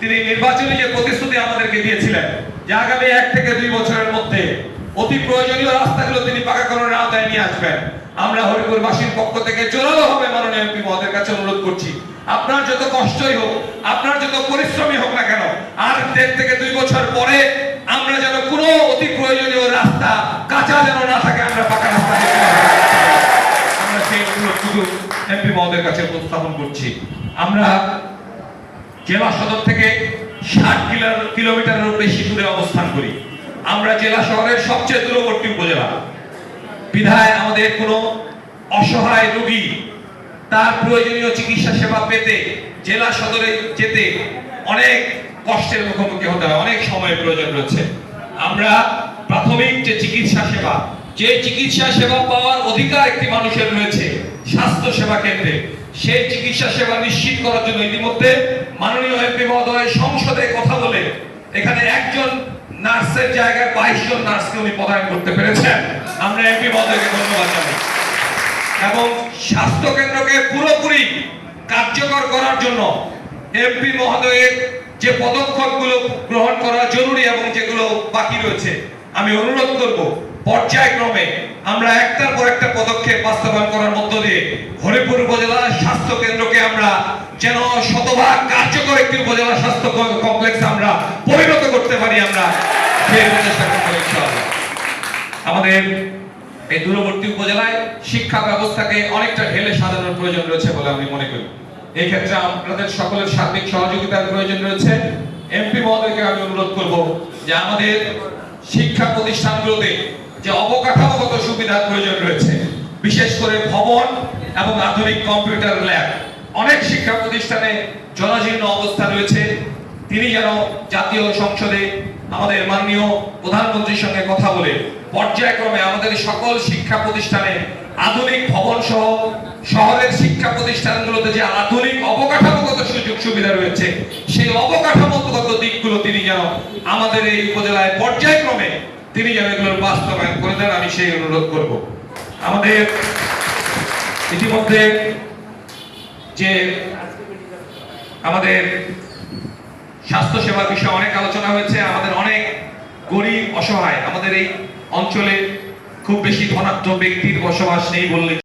তিনি নির্বাচনী যে প্রতিশ্রুতি আমাদেরকে দিয়েছিলেন, যে আগামী এক থেকে দুই বছরের মধ্যে অতি প্রয়োজনীয় রাস্তাগুলো তিনি পাকাকরণের আওতায় নিয়ে আসবেন। আমরা হরিপুরবাসীর পক্ষ থেকে জোরালো হবে মাননীয় এমপি মহোদয়ের কাছে অনুরোধ করছি, আপনার যত কষ্টই হোক, আপনার যত পরিশ্রমই হোক না কেন, আর দেড় থেকে দুই বছর পরে আমরা যেন কোনো অতি প্রয়োজনীয় রাস্তা কাঁচা যেন না থাকে, আমরা পাকা রাস্তা আমরা সেই অনুরোধটুকু এমপি মহোদয়ের কাছে উপস্থাপন করছি। আমরা জেলা সদর থেকে ষাট কিলোমিটারেরও বেশি দূরে অবস্থান করি। আমরা জেলা শহরের সবচেয়ে দূরবর্তী উপজেলা। বিধায় আমাদের কোনো অসহায় রোগী তার প্রয়োজনীয় চিকিৎসা সেবা পেতে জেলা সদরে যেতে অনেক কষ্টের মুখোমুখি হতে হয়, অনেক সময়ের প্রয়োজন রয়েছে। আমরা প্রাথমিক যে চিকিৎসা সেবা যে চিকিৎসা সেবা পাওয়ার অধিকার একটি মানুষের রয়েছে, স্বাস্থ্য সেবা কেন্দ্রে, সেই চিকিৎসা সেবা নিশ্চিত করার জন্য ইতিমধ্যে মাননীয় এমপি মহোদয় সংসদে কথা বলে এখানে একজন নার্সের জায়গায় বাইশ জন নার্সকে উনি প্রদান করতে পেরেছেন। আমরা এমপি মহোদয়কে ধন্যবাদ জানাই। এবং স্বাস্থ্য কেন্দ্রকে পুরোপুরি কার্যকর করার জন্য এমপি মহোদয়ের যে পদক্ষেপগুলো গ্রহণ করা জরুরি এবং যেগুলো বাকি রয়েছে আমি অনুরোধ করব, পর্যায়ক্রমে আমরা একটার পর একটা পদক্ষেপ বাস্তবায়ন করার মধ্য দিয়ে হরিপুর উপজেলা স্বাস্থ্য কেন্দ্রকে আমরা যেন শতভাগ কার্যকর একটি উপজেলা স্বাস্থ্য কমপ্লেক্স আমরা পরিণত করতে পারি আমরা আমাদের এই দূরবর্তী উপজেলায় শিক্ষা ব্যবস্থাকে অনেকটা ঢেলে সাজানোর প্রয়োজন রয়েছে বলে আমি মনে করি। এই ক্ষেত্রে আপনাদের সকলের সার্বিক সহযোগিতার প্রয়োজন রয়েছে। এমপি মহোদয়কে আমি অনুরোধ করব যে আমাদের শিক্ষা প্রতিষ্ঠানগুলোতে যে অবকাঠামোগত সুবিধার প্রয়োজন রয়েছে, বিশেষ করে ভবন এবং আধুনিক কম্পিউটার ল্যাব। অনেক শিক্ষা প্রতিষ্ঠানে জরাজীর্ণ অবস্থা রয়েছে। তিনি যেন জাতীয় সংসদে আমাদের মাননীয় প্রধানমন্ত্রীর সঙ্গে কথা বলে, পর্যায়ক্রমে আমাদের সকল শিক্ষা প্রতিষ্ঠানে আধুনিক ভবন সহ শহরের শিক্ষা প্রতিষ্ঠানগুলোতে যে আধুনিক সুযোগ সুবিধা রয়েছে। সেই অবকাঠামোগত দিকগুলো তিনি যেন আমাদের এই উপজেলায় পর্যায়ক্রমে তিনি যেন এগুলোর বাস্তবায়ন করে দেন, আমি সেই অনুরোধ করব। আমাদের ইতিমধ্যে যে আমাদের স্বাস্থ্য সেবার বিষয়ে অনেক আলোচনা হয়েছে, আমাদের অনেক গরিব অসহায়, আমাদের এই অঞ্চলে খুব বেশি ধনাঢ্য ব্যক্তির বসবাস নেই বললে